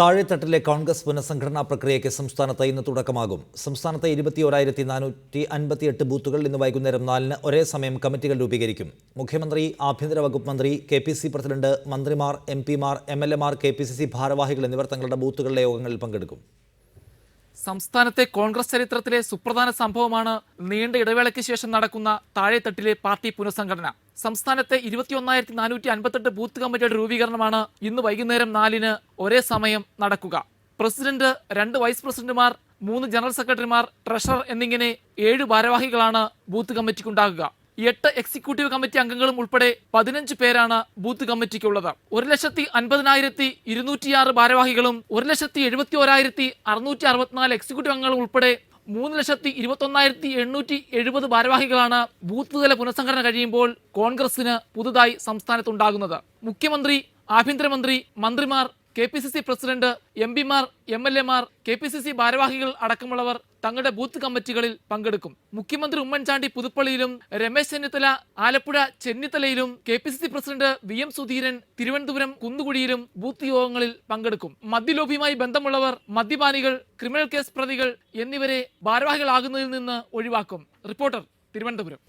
താഴെത്തട്ടിലെ കോൺഗ്രസ് പുനഃസംഘടനാ പ്രക്രിയയ്ക്ക് സംസ്ഥാനത്ത് ഇന്ന് തുടക്കമാകും. സംസ്ഥാനത്തെ ഇരുപത്തി ഒരായിരത്തി നാനൂറ്റി അൻപത്തിയെട്ട് ബൂത്തുകൾ ഇന്ന് വൈകുന്നേരം നാലിന് ഒരേ സമയം കമ്മിറ്റികൾ രൂപീകരിക്കും. മുഖ്യമന്ത്രി ആഭ്യന്തര വകുപ്പ് മന്ത്രി കെ പി സി പ്രസിഡന്റ് മന്ത്രിമാർ എം പിമാർ എം എൽ എമാർ കെ പി സി സി ഭാരവാഹികൾ എന്നിവർ തങ്ങളുടെ ബൂത്തുകളിലെ യോഗങ്ങളിൽ പങ്കെടുക്കും. സംസ്ഥാനത്തെ കോൺഗ്രസ് ചരിത്രത്തിലെ സുപ്രധാന സംഭവമാണ് നീണ്ട ഇടവേളയ്ക്ക് ശേഷം നടക്കുന്ന താഴെത്തട്ടിലെ പാർട്ടി പുനഃസംഘടന. സംസ്ഥാനത്തെ ഇരുപത്തിയൊന്നായിരത്തി നാനൂറ്റി അൻപത്തെട്ട് ബൂത്ത് കമ്മിറ്റിയുടെ രൂപീകരണമാണ് ഇന്ന് വൈകുന്നേരം നാലിന് ഒരേ സമയം നടക്കുക. പ്രസിഡന്റ് രണ്ട് വൈസ് പ്രസിഡന്റുമാർ മൂന്ന് ജനറൽ സെക്രട്ടറിമാർ ട്രഷറർ എന്നിങ്ങനെ ഏഴ് ഭാരവാഹികളാണ് ബൂത്ത് കമ്മിറ്റിക്കുണ്ടാകുക. എട്ട് എക്സിക്യൂട്ടീവ് കമ്മിറ്റി അംഗങ്ങളും ഉൾപ്പെടെ പതിനഞ്ച് പേരാണ് ബൂത്ത് കമ്മിറ്റിക്കുള്ളത്. ഒരു ലക്ഷത്തി അൻപതിനായിരത്തി ഇരുന്നൂറ്റിയാറ് ഭാരവാഹികളും ഒരു ലക്ഷത്തി എഴുപത്തി ഒരായിരത്തി അറുന്നൂറ്റി അറുപത്തിനാല് എക്സിക്യൂട്ടീവ് അംഗങ്ങളും ഉൾപ്പെടെ മൂന്ന് ലക്ഷത്തി ഇരുപത്തൊന്നായിരത്തി എണ്ണൂറ്റി എഴുപത് ഭാരവാഹികളാണ് ബൂത്ത് തല പുനഃസംഘടന കഴിയുമ്പോൾ കോൺഗ്രസിന് പുതുതായി സംസ്ഥാനത്തുണ്ടാകുന്നത്. മുഖ്യമന്ത്രി ആഭ്യന്തരമന്ത്രി മന്ത്രിമാർ K P C C president M പിമാർ എം എൽ എമാർ കെ പി സി സി ഭാരവാഹികൾ അടക്കമുള്ളവർ തങ്ങളുടെ ബൂത്ത് കമ്മിറ്റികളിൽ പങ്കെടുക്കും. മുഖ്യമന്ത്രി ഉമ്മൻചാണ്ടി പുതുപ്പള്ളിയിലും Ramesh Chennithala Alappuzha ചെന്നിത്തലയിലും K P C C president V M Sudheeran Thiruvananthapuram കുന്നുകുഴിയിലും booth യോഗങ്ങളിൽ പങ്കെടുക്കും. മദ്യലോഭിയുമായി ബന്ധമുള്ളവർ മദ്യപാനികൾ ക്രിമിനൽ കേസ് പ്രതികൾ എന്നിവരെ ഭാരവാഹികളാകുന്നതിൽ നിന്ന് ഒഴിവാക്കും. റിപ്പോർട്ടർ തിരുവനന്തപുരം.